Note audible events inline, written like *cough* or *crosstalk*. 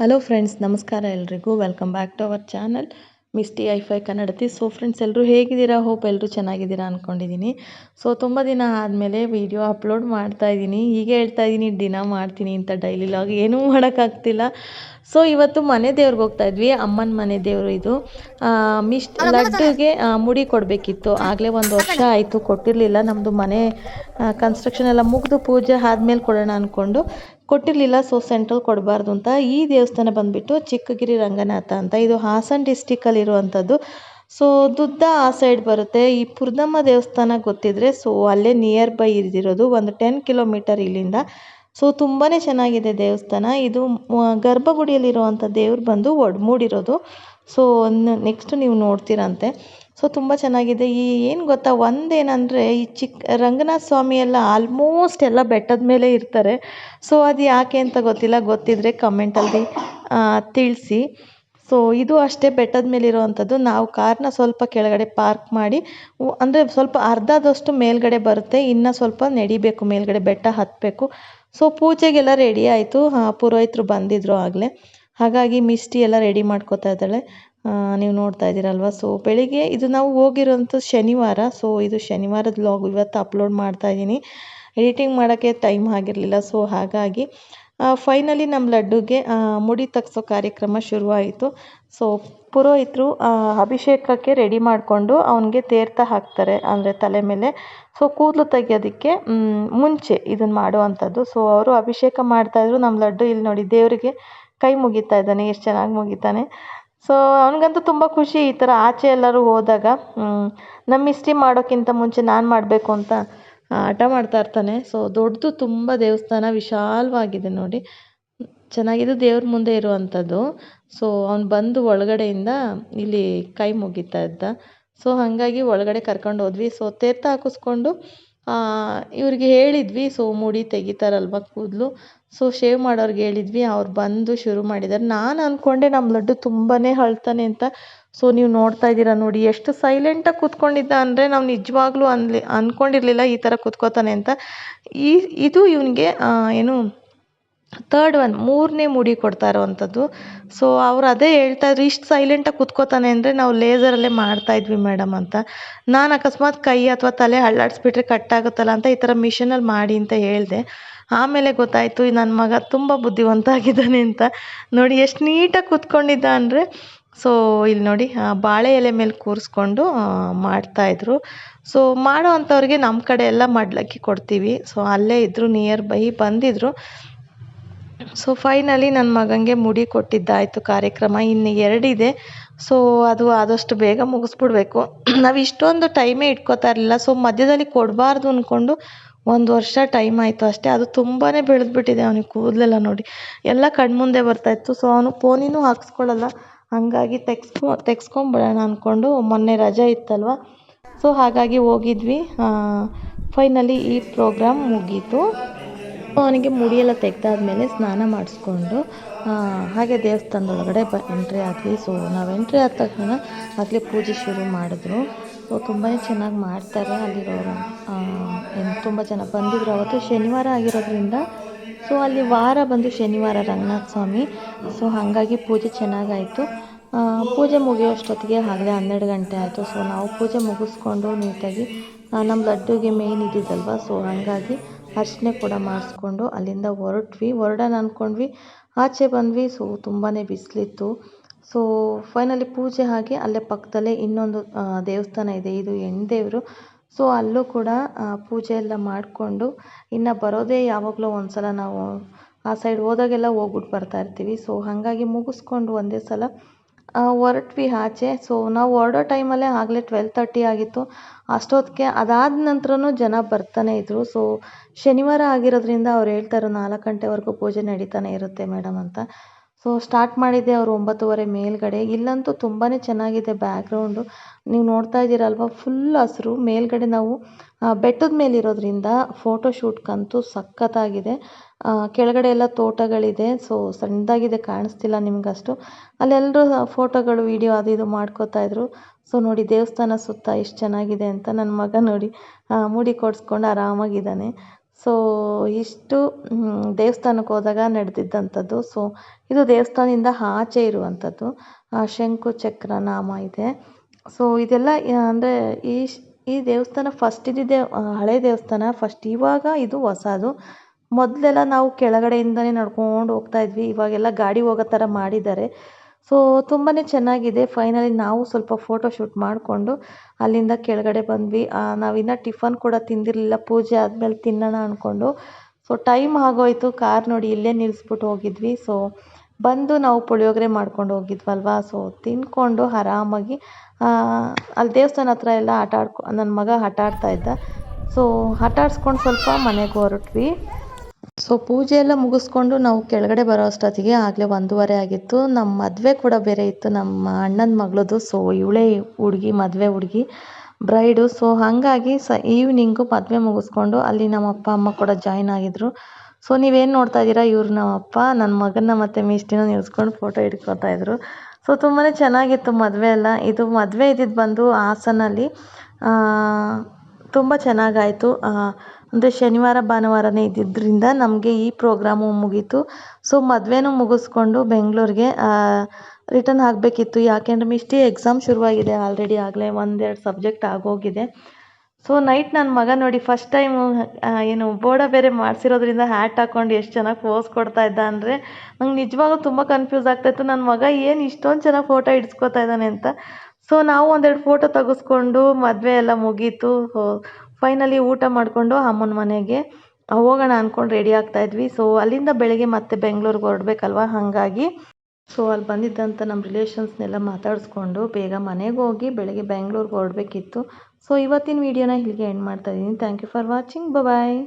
Hello friends ನಮಸ್ಕಾರ ಎಲ್ರಿಗೂ. Welcome back to our channel Misty high five Kannadathi so friends ಎಲ್ಲರೂ ಹೇಗಿದ್ದೀರಾ? ಹೋಪ್ ಎಲ್ಲರೂ ಚೆನ್ನಾಗಿದ್ದೀರಾ ಅಂದ್ಕೊಂಡಿದ್ದೀನಿ ಸೊ ತುಂಬ ದಿನ ಆದಮೇಲೆ ವೀಡಿಯೋ ಅಪ್ಲೋಡ್ ಮಾಡ್ತಾ ಇದ್ದೀನಿ ಹೀಗೆ ಹೇಳ್ತಾ ಇದ್ದೀನಿ ದಿನ ಮಾಡ್ತೀನಿ ಅಂತ ಡೈಲಿ ಲಾಗ್ ಏನೂ ಮಾಡೋಕ್ಕಾಗ್ತಿಲ್ಲ. ಸೊ ಇವತ್ತು ಮನೆ ದೇವ್ರಿಗೆ ಹೋಗ್ತಾ ಇದ್ವಿ. ಅಮ್ಮನ ಮನೆ ದೇವರು ಇದು. ಮಿಸ್ಟ್ ಲಡ್ಡುಗೆ ಮುಡಿ ಕೊಡಬೇಕಿತ್ತು. ಆಗಲೇ ಒಂದು ವರ್ಷ ಆಯಿತು ಕೊಟ್ಟಿರಲಿಲ್ಲ. ನಮ್ಮದು ಮನೆ ಕನ್ಸ್ಟ್ರಕ್ಷನ್ ಎಲ್ಲ ಮುಗಿದು ಪೂಜೆ ಆದ್ಮೇಲೆ ಕೊಡೋಣ ಅಂದ್ಕೊಂಡು ಕೊಟ್ಟಿರಲಿಲ್ಲ. ಸೊ ಸೆಂಟ್ರಲ್ ಕೊಡಬಾರ್ದು ಅಂತ. ಈ ದೇವಸ್ಥಾನ ಬಂದುಬಿಟ್ಟು ಚಿಕ್ಕಗಿರಿ ರಂಗನಾಥ ಅಂತ. ಇದು ಹಾಸನ್ ಡಿಸ್ಟಿಕಲ್ಲಿ ಇರುವಂಥದ್ದು ಸೊ ದುದ್ದ ಆ ಸೈಡ್ ಬರುತ್ತೆ. ಈ ಪುರ್ದಮ್ಮ ದೇವಸ್ಥಾನ ಗೊತ್ತಿದ್ರೆ ಸೊ ಅಲ್ಲೇ ನಿಯರ್ ಬೈ ಇದಿರೋದು ಒಂದು ಟೆನ್ ಕಿಲೋಮೀಟರ್ ಇಲ್ಲಿಂದ ಸೊ ತುಂಬಾ ಚೆನ್ನಾಗಿದೆ ದೇವಸ್ಥಾನ. ಇದು ಗರ್ಭಗುಡಿಯಲ್ಲಿ ಗರ್ಭಗುಡಿಯಲ್ಲಿರುವಂಥ ದೇವ್ರು ಬಂದು ಒಡ್ಮೂಡಿರೋದು ಸೊ ನೆಕ್ಸ್ಟ್ ನೀವು ನೋಡ್ತೀರಂತೆ. ಸೊ ತುಂಬ ಚೆನ್ನಾಗಿದೆ. ಈ ಏನು ಗೊತ್ತಾ, ಒಂದೇನಂದರೆ ಈ ಚಿಕ್ಕ ರಂಗನಾಥ ಸ್ವಾಮಿ ಎಲ್ಲ ಆಲ್ಮೋಸ್ಟ್ ಎಲ್ಲ ಬೆಟ್ಟದ ಮೇಲೆ ಇರ್ತಾರೆ. ಸೊ ಅದು ಯಾಕೆ ಅಂತ ಗೊತ್ತಿಲ್ಲ. ಗೊತ್ತಿದ್ರೆ ಕಮೆಂಟಲ್ಲಿ ತಿಳಿಸಿ. ಸೊ ಇದು ಅಷ್ಟೇ ಬೆಟ್ಟದ ಮೇಲೆ ಇರುವಂಥದ್ದು ನಾವು ಕಾರ್ನ ಸ್ವಲ್ಪ ಕೆಳಗಡೆ ಪಾರ್ಕ್ ಮಾಡಿ ಅಂದರೆ ಸ್ವಲ್ಪ ಅರ್ಧದಷ್ಟು ಮೇಲ್ಗಡೆ ಬರುತ್ತೆ. ಇನ್ನು ಸ್ವಲ್ಪ ನಡಿಬೇಕು, ಮೇಲ್ಗಡೆ ಬೆಟ್ಟ ಹತ್ತಬೇಕು ಸೊ ಪೂಜೆಗೆಲ್ಲ ರೆಡಿ ಆಯಿತು. ಪುರೋಹಿತರು ಬಂದಿದ್ರು ಆಗಲೇ. ಹಾಗಾಗಿ ಮಿಸ್ಟಿ ಎಲ್ಲ ರೆಡಿ ಮಾಡ್ಕೋತಾ ಇದ್ದಾಳೆ. ನೀವು ನೋಡ್ತಾ ಇದ್ದೀರಲ್ವ? ಸೊ ಬೆಳಿಗ್ಗೆ ಇದು ನಾವು ಹೋಗಿರೋಂಥ ಶನಿವಾರ. ಸೊ ಇದು ಶನಿವಾರದ ಲಾಗ್ ಇವತ್ತು ಅಪ್ಲೋಡ್ ಮಾಡ್ತಾ ಇದ್ದೀನಿ. ಎಡಿಟಿಂಗ್ ಮಾಡೋಕ್ಕೆ ಟೈಮ್ ಆಗಿರಲಿಲ್ಲ. ಸೊ ಹಾಗಾಗಿ ಫೈನಲಿ ನಮ್ಮ ಲಡ್ಡುಗೆ ಮುಡಿ ತಗ್ಸೋ ಕಾರ್ಯಕ್ರಮ ಶುರುವಾಯಿತು. ಸೊ ಪುರೋಹಿತರು ಅಭಿಷೇಕಕ್ಕೆ ರೆಡಿ ಮಾಡಿಕೊಂಡು ಅವನಿಗೆ ತೀರ್ಥ ಹಾಕ್ತಾರೆ, ಅಂದರೆ ತಲೆ ಮೇಲೆ. ಸೊ ಕೂದಲು ತೆಗಿಯೋದಕ್ಕೆ ಮುಂಚೆ ಇದನ್ನು ಮಾಡುವಂಥದ್ದು. ಸೊ ಅವರು ಅಭಿಷೇಕ ಮಾಡ್ತಾಯಿದ್ರು ನಮ್ಮ ಲಡ್ಡು ಇಲ್ಲಿ ನೋಡಿ, ದೇವರಿಗೆ ಕೈ ಮುಗಿತಾ ಇದ್ದಾನೆ, ಎಷ್ಟು ಚೆನ್ನಾಗಿ ಮುಗಿತಾನೆ. ಸೊ ಅವನಿಗಂತೂ ತುಂಬ ಖುಷಿ ಈ ಥರ ಆಚೆ ಎಲ್ಲರೂ ಹೋದಾಗ ನಮ್ಮ ಇಷ್ಟಿ ಮಾಡೋಕ್ಕಿಂತ ಮುಂಚೆ ನಾನು ಮಾಡಬೇಕು ಅಂತ ಆ, ಹಠ ಮಾಡ್ತಾ ಇರ್ತಾನೆ. ಸೊ ದೊಡ್ಡದು ತುಂಬ ದೇವಸ್ಥಾನ ವಿಶಾಲವಾಗಿದೆ ನೋಡಿ. ಚೆನ್ನಾಗಿದೆ ದೇವ್ರ ಮುಂದೆ ಇರುವಂಥದ್ದು. ಸೊ ಅವ್ನು ಬಂದು ಒಳಗಡೆಯಿಂದ ಇಲ್ಲಿ ಕೈ ಮುಗಿತಾ ಇದ್ದ. ಸೊ ಹಾಗಾಗಿ ಒಳಗಡೆ ಕರ್ಕೊಂಡು ಹೋದ್ವಿ. ಸೊ ತೀರ್ಥ ಹಾಕಿಸ್ಕೊಂಡು ಇವ್ರಿಗೆ ಹೇಳಿದ್ವಿ, ಸೊ, ಮುಡಿ ತೆಗಿತಾರಲ್ವ ಕೂದಲು? ಸೊ ಶೇವ್ ಮಾಡೋರ್ಗೆ ಹೇಳಿದ್ವಿ, ಅವ್ರು ಬಂದು ಶುರು ಮಾಡಿದ್ದಾರೆ ನಾನು ಅಂದ್ಕೊಂಡೆ ನಮ್ಮ ಲಡ್ಡು ತುಂಬಾ ಅಳ್ತಾನೆ ಅಂತ. ಸೊ, ನೀವು ನೋಡ್ತಾ ಇದ್ದೀರಾ ನೋಡಿ, ಎಷ್ಟು ಸೈಲೆಂಟಾಗಿ ಕೂತ್ಕೊಂಡಿದ್ದ ಅಂದರೆ ನಾವು ನಿಜವಾಗ್ಲೂ ಅನ್ಲಿ ಅಂದ್ಕೊಂಡಿರಲಿಲ್ಲ ಈ ಥರ ಕೂತ್ಕೋತಾನೆ ಅಂತ. ಈ, ಇದು ಇವನಿಗೆ ಏನು ತರ್ಡ್ ಒನ್ ಮೂರನೇ ಮುಡಿ ಕೊಡ್ತಾ ಇರೋವಂಥದ್ದು. ಸೊ ಅವ್ರು ಅದೇ ಹೇಳ್ತಾ ಇದ್ರು, ಇಷ್ಟು ಸೈಲೆಂಟಾಗಿ ಕೂತ್ಕೋತಾನೆ ಅಂದರೆ ನಾವು ಲೇಸರಲ್ಲೇ ಮಾಡ್ತಾ ಇದ್ವಿ ಮೇಡಮ್ ಅಂತ. ನಾನು ಅಕಸ್ಮಾತ್ ಕೈ ಅಥವಾ ತಲೆ ಅಳ್ಳಾಡಿಸ್ಬಿಟ್ರೆ ಕಟ್ಟಾಗುತ್ತಲ್ಲ ಅಂತ ಈ ಥರ ಮಿಷನಲ್ಲಿ ಮಾಡಿ ಅಂತ ಹೇಳಿದೆ. ಆಮೇಲೆ ಗೊತ್ತಾಯಿತು ನನ್ನ ಮಗ ತುಂಬ ಬುದ್ಧಿವಂತ ಆಗಿದ್ದಾನೆ ಅಂತ. ನೋಡಿ, ಎಷ್ಟು ನೀಟಾಗಿ ಕೂತ್ಕೊಂಡಿದ್ದ ಅಂದರೆ ಸೊ ಇಲ್ಲಿ ನೋಡಿ ಬಾಳೆ ಎಲೆ ಮೇಲೆ ಕೂರಿಸ್ಕೊಂಡು ಮಾಡ್ತಾಯಿದ್ರು ಸೊ ಮಾಡೋ ಅಂಥವ್ರಿಗೆ ನಮ್ಮ ಕಡೆ ಎಲ್ಲ ಮಡ್ಲಕ್ಕಿ ಕೊಡ್ತೀವಿ. ಸೊ ಅಲ್ಲೇ ಇದ್ದರು ನಿಯರ್ ಬೈ ಬಂದಿದ್ದರು ಸೊ ಫೈನಲಿ ನನ್ನ ಮಗನಿಗೆ ಮುಡಿ ಕೊಟ್ಟಿದ್ದಾಯಿತು ಕಾರ್ಯಕ್ರಮ. ಇನ್ನು ಎರಡಿದೆ. ಸೊ ಅದು ಆದಷ್ಟು ಬೇಗ ಮುಗಿಸ್ಬಿಡ್ಬೇಕು. *clears throat* ನಾವು ಇಷ್ಟೊಂದು ಟೈಮೇ ಇಟ್ಕೋತಾ ಇರಲಿಲ್ಲ. ಸೊ ಮಧ್ಯದಲ್ಲಿ ಕೊಡಬಾರ್ದು ಅಂದ್ಕೊಂಡು ಒಂದು ವರ್ಷ ಟೈಮ್ ಆಯಿತು ಅಷ್ಟೇ. ಅದು ತುಂಬಾ ಬೆಳೆದ್ಬಿಟ್ಟಿದೆ ಅವನಿಗೆ ಕೂದಲೆಲ್ಲ ನೋಡಿ. ಎಲ್ಲ ಕಣ್ಮುಂದೆ ಬರ್ತಾಯಿತ್ತು ಸೊ ಅವನು ಫೋನಿನೂ ಹಾಕ್ಸ್ಕೊಳ್ಳಲ್ಲ. ಹಾಗಾಗಿ ತೆಗ್ಸ್ಕೊ, ತೆಗ್ಸ್ಕೊಂಬಿಡೋಣ ಅಂದ್ಕೊಂಡು ಮೊನ್ನೆ ರಜೆ ಇತ್ತಲ್ವ? ಸೊ ಹಾಗಾಗಿ ಹೋಗಿದ್ವಿ. ಫೈನಲಿ ಈ ಪ್ರೋಗ್ರಾಮ್ ಮುಗೀತು. ಅವನಿಗೆ ಮುಡಿಯೆಲ್ಲ ತೆಗೆದಾದ್ಮೇಲೆ ಸ್ನಾನ ಮಾಡಿಸ್ಕೊಂಡು ಹಾಗೆ ದೇವಸ್ಥಾನದೊಳಗಡೆ ಬ, ಎಂಟ್ರಿ ಆದ್ವಿ. ಸೊ ನಾವು ಎಂಟ್ರಿ ಆದ ತಕ್ಷಣ ಆಗಲೇ ಪೂಜೆ ಶುರು ಮಾಡಿದ್ರು. ಸೊ ತುಂಬಾ ಚೆನ್ನಾಗಿ ಮಾಡ್ತಾರೆ ಅಲ್ಲಿರೋರು. ಏನು ತುಂಬ ಜನ ಬಂದಿದ್ರು ಅವತ್ತು. ಶನಿವಾರ ಆಗಿರೋದ್ರಿಂದ ಸೊ ಅಲ್ಲಿ ವಾರ ಬಂದು ಶನಿವಾರ ರಂಗನಾಥ ಸ್ವಾಮಿ. ಸೊ ಹಾಗಾಗಿ ಪೂಜೆ ಚೆನ್ನಾಗಾಯಿತು. ಪೂಜೆ ಪೂಜೆ ಮುಗಿಯೋಷ್ಟೊತ್ತಿಗೆ ಆಗಲೇ ಹನ್ನೆರಡು ಗಂಟೆ ಆಯಿತು. ಸೊ ನಾವು ಪೂಜೆ ಮುಗಿಸ್ಕೊಂಡು ನೀಟಾಗಿ ನಮ್ಮ ಲಡ್ಡುಗೆ ಮೇಯ್ನ್ ಇದ್ದಿದ್ದಲ್ವ? ಸೊ ಹಾಗಾಗಿ ಅರ್ಚನೆ ಕೂಡ ಮಾಡಿಸ್ಕೊಂಡು ಅಲ್ಲಿಂದ ಹೊರಟ್ವಿ. ಹೊರಡೋಣ ಅಂದ್ಕೊಂಡ್ವಿ ಆಚೆ ಬಂದ್ವಿ. ಸೊ ತುಂಬಾ ಬಿಸಿಲಿತ್ತು. ಸೊ ಫೈನಲಿ ಪೂಜೆ ಹಾಗೆ ಅಲ್ಲೇ ಪಕ್ಕದಲ್ಲೇ ಇನ್ನೊಂದು ದೇವಸ್ಥಾನ ಇದೆ. ಇದು ಹೆಣ್ದೇವ್ರು. ಸೊ ಅಲ್ಲೂ ಕೂಡ ಪೂಜೆ ಎಲ್ಲ ಮಾಡಿಕೊಂಡು ಇನ್ನು ಬರೋದೇ ಯಾವಾಗಲೋ ಒಂದು ಸಲ ನಾವು ಆ ಸೈಡ್ ಹೋದಾಗೆಲ್ಲ ಹೋಗ್ಬಿಟ್ಟು ಬರ್ತಾ ಇರ್ತೀವಿ. ಸೊ ಹಾಗಾಗಿ ಮುಗಿಸ್ಕೊಂಡು ಒಂದೇ ಸಲ ಹೊರಟ್ವಿ ಆಚೆ. ಸೊ ನಾವು ಹೊರಡೋ ಟೈಮಲ್ಲೇ ಆಗಲೇ ಟ್ವೆಲ್ ತರ್ಟಿ ಆಗಿತ್ತು. ಅಷ್ಟೊತ್ತಿಗೆ ಅದಾದ ನಂತರನೂ ಜನ ಬರ್ತಾನೆ ಇದ್ದರು ಸೊ ಶನಿವಾರ ಆಗಿರೋದ್ರಿಂದ ಅವ್ರು ಹೇಳ್ತಾರೆ ನಾಲ್ಕು ಗಂಟೆವರೆಗೂ ಪೂಜೆ ನಡೀತಾನೆ ಇರುತ್ತೆ ಮೇಡಮ್ ಅಂತ. ಸೊ ಸ್ಟಾರ್ಟ್ ಮಾಡಿದ್ದೆ ಅವರು ಒಂಬತ್ತುವರೆ ಮೇಲ್ಗಡೆ. ಇಲ್ಲಂತೂ ತುಂಬಾ ಚೆನ್ನಾಗಿದೆ ಬ್ಯಾಕ್ಗ್ರೌಂಡು ನೀವು ನೋಡ್ತಾ ಇದ್ದೀರಲ್ವ ಫುಲ್ ಹಸಿರು. ಮೇಲ್ಗಡೆ ನಾವು ಬೆಟ್ಟದ ಮೇಲೆ ಇರೋದ್ರಿಂದ ಫೋಟೋ ಶೂಟ್ಗಂತೂ ಸಖತ್ತಾಗಿದೆ. ಕೆಳಗಡೆ ಎಲ್ಲ ತೋಟಗಳಿದೆ. ಸೊ ಸಣ್ಣದಾಗಿದೆ, ಕಾಣಿಸ್ತಿಲ್ಲ ನಿಮಗಷ್ಟು. ಅಲ್ಲೆಲ್ಲರೂ ಫೋಟೋಗಳು ವಿಡಿಯೋ ಅದು ಇದು ಮಾಡ್ಕೋತಾ ಇದ್ರು. ಸೊ ನೋಡಿ ದೇವಸ್ಥಾನ ಸುತ್ತ ಎಷ್ಟು ಚೆನ್ನಾಗಿದೆ ಅಂತ ನನ್ನ ಮಗ ನೋಡಿ. ಮುಡಿ ಕೊಡಿಸ್ಕೊಂಡು ಆರಾಮಾಗಿದ್ದಾನೆ. ಸೊ ಇಷ್ಟು ದೇವಸ್ಥಾನಕ್ಕೆ ಹೋದಾಗ ನಡೆದಿದ್ದಂಥದ್ದು. ಸೊ ಇದು ದೇವಸ್ಥಾನದಿಂದ ಆಚೆ ಇರುವಂಥದ್ದು. ಶಂಕು ಚಕ್ರ ನಾಮ ಇದೆ. ಸೊ ಇದೆಲ್ಲ ಅಂದರೆ, ಈ ಈ ದೇವಸ್ಥಾನ ಫಸ್ಟ್ ಇದಿದೆ ಹಳೆ ದೇವಸ್ಥಾನ. ಫಸ್ಟ್ ಇವಾಗ ಇದು ಹೊಸದು. ಮೊದಲೆಲ್ಲ ನಾವು ಕೆಳಗಡೆಯಿಂದನೇ ನಡ್ಕೊಂಡು ಹೋಗ್ತಾ ಇದ್ವಿ. ಇವಾಗೆಲ್ಲ ಗಾಡಿ ಹೋಗೋ ಥರ ಮಾಡಿದ್ದಾರೆ. ಸೊ ತುಂಬಾ ಚೆನ್ನಾಗಿದೆ. ಫೈನಲಿ ನಾವು ಸ್ವಲ್ಪ ಫೋಟೋ ಶೂಟ್ ಮಾಡಿಕೊಂಡು ಅಲ್ಲಿಂದ ಕೆಳಗಡೆ ಬಂದ್ವಿ. ನಾವಿನ್ನ ಟಿಫನ್ ಕೂಡ ತಿಂದಿರಲಿಲ್ಲ. ಪೂಜೆ ಆದಮೇಲೆ ತಿನ್ನೋಣ ಅಂದ್ಕೊಂಡು ಸೊ ಟೈಮ್ ಆಗೋಯ್ತು. ಕಾರ್ ನೋಡಿ ಇಲ್ಲೇ ನಿಲ್ಲಿಸ್ಬಿಟ್ಟು ಹೋಗಿದ್ವಿ. ಸೊ ಬಂದು ನಾವು ಪುಳಿಯೋಗರೆ ಮಾಡ್ಕೊಂಡು ಹೋಗಿದ್ವಲ್ವಾ? ಸೊ ತಿಂದ್ಕೊಂಡು ಆರಾಮಾಗಿ ಅಲ್ಲಿ ದೇವಸ್ಥಾನ ಹತ್ರ ಎಲ್ಲ ಆಟ ಆಡ್ಕೊ ನನ್ನ ಮಗ ಆಟ ಆಡ್ತಾ ಇದ್ದ. ಸೊ ಆಟ ಆಡ್ಸ್ಕೊಂಡು ಸ್ವಲ್ಪ ಮನೆಗೆ ಹೊರಟ್ವಿ. ಸೊ ಪೂಜೆ ಎಲ್ಲ ಮುಗಿಸ್ಕೊಂಡು ನಾವು ಕೆಳಗಡೆ ಬರೋ ಅಷ್ಟೊತ್ತಿಗೆ ಆಗಲೇ ಒಂದೂವರೆ ಆಗಿತ್ತು. ನಮ್ಮ ಮದುವೆ ಕೂಡ ಬೇರೆ ಇತ್ತು. ನಮ್ಮ ಅಣ್ಣನ ಮಗಳದು ಸೊ ಇವಳೇ ಹುಡುಗಿ, ಮದುವೆ ಹುಡುಗಿ ಬ್ರೈಡು ಸೊ ಹಾಗಾಗಿ ಸ ಈವ್ನಿಂಗು ಮದುವೆ ಮುಗಿಸ್ಕೊಂಡು ಅಲ್ಲಿ ನಮ್ಮ ಅಪ್ಪ, ಅಮ್ಮ ಕೂಡ ಜಾಯ್ನ್ ಆಗಿದ್ರು. ಸೊ ನೀವೇನು ನೋಡ್ತಾ ಇದ್ದೀರಾ? ಇವ್ರು ನಮ್ಮ ಅಪ್ಪ ನನ್ನ ಮಗನ ಮತ್ತು ಮಿಷ್ಟಿನ ನಿಲ್ಸ್ಕೊಂಡು ಫೋಟೋ ಹಿಡ್ಕೊತಾ ಇದ್ರು. ಸೊ ತುಂಬಾ ಚೆನ್ನಾಗಿತ್ತು ಮದುವೆ ಎಲ್ಲ. ಇದು ಮದುವೆ ಇದ್ದಿದ್ದು ಬಂದು ಹಾಸನಲ್ಲಿ ತುಂಬ ಚೆನ್ನಾಗಾಯಿತು. ಅಂದರೆ ಶನಿವಾರ, ಭಾನುವಾರನೇ ಇದ್ದಿದ್ದರಿಂದ ನಮಗೆ ಈ ಪ್ರೋಗ್ರಾಮು ಮುಗೀತು. ಸೊ ಮದುವೆನೂ ಮುಗಿಸ್ಕೊಂಡು ಬೆಂಗಳೂರಿಗೆ ರಿಟರ್ನ್ ಆಗಬೇಕಿತ್ತು. ಯಾಕೆಂದರೆ ಮಿಷ್ಟಿ ಎಕ್ಸಾಮ್ ಶುರುವಾಗಿದೆ ಆಲ್ರೆಡಿ ಆಗಲೇ ಒಂದೆರಡು ಸಬ್ಜೆಕ್ಟ್ ಆಗೋಗಿದೆ. ಸೊ ನೈಟ್ ನನ್ನ ಮಗ ನೋಡಿ ಫಸ್ಟ್ ಟೈಮು ಏನು ಬೋರ್ಡ ಬೇರೆ ಮಾಡಿಸಿರೋದ್ರಿಂದ ಹ್ಯಾಟ್ ಹಾಕ್ಕೊಂಡು ಎಷ್ಟು ಚೆನ್ನಾಗಿ ಪೋಸ್ ಕೊಡ್ತಾ ಇದ್ದ ಅಂದರೆ ನಂಗೆ ನಿಜವಾಗ್ಲೂ ತುಂಬ ಕನ್ಫ್ಯೂಸ್ ಆಗ್ತಾಯಿತ್ತು ನನ್ನ ಮಗ ಏನು ಇಷ್ಟೊಂದು ಚೆನ್ನಾಗಿ ಫೋಟೋ ಹಿಡ್ಸ್ಕೊತಾ ಇದ್ದಾನೆ ಅಂತ. ಸೊ ನಾವು ಒಂದೆರಡು ಫೋಟೋ ತೆಗೆಸ್ಕೊಂಡು ಮದುವೆ ಎಲ್ಲ ಮುಗೀತು. ಫೈನಲಿ ಊಟ ಮಾಡಿಕೊಂಡು ಅಮ್ಮನ ಮನೆಗೆ ಹೋಗೋಣ ಅಂದ್ಕೊಂಡು ರೆಡಿ ಆಗ್ತಾ ಇದ್ವಿ. ಸೊ ಅಲ್ಲಿಂದ ಬೆಳಗ್ಗೆ ಮತ್ತೆ ಬೆಂಗಳೂರಿಗೆ ಹೊರಡ್ಬೇಕಲ್ವ? ಹಾಗಾಗಿ ಸೊ ಅಲ್ಲಿ ಬಂದಿದ್ದಂಥ ನಮ್ಮ ರಿಲೇಷನ್ಸ್ನೆಲ್ಲ ಮಾತಾಡಿಸ್ಕೊಂಡು ಬೇಗ ಮನೆಗೆ ಹೋಗಿ ಬೆಳಗ್ಗೆ ಬೆಂಗಳೂರಿಗೆ ಹೊರಡ್ಬೇಕಿತ್ತು. ಸೊ ಇವತ್ತಿನ ವೀಡಿಯೋನ ಇಲ್ಲಿಗೆ ಎಂಡ್ ಮಾಡ್ತಾ ಇದ್ದೀನಿ. Thank you for watching bye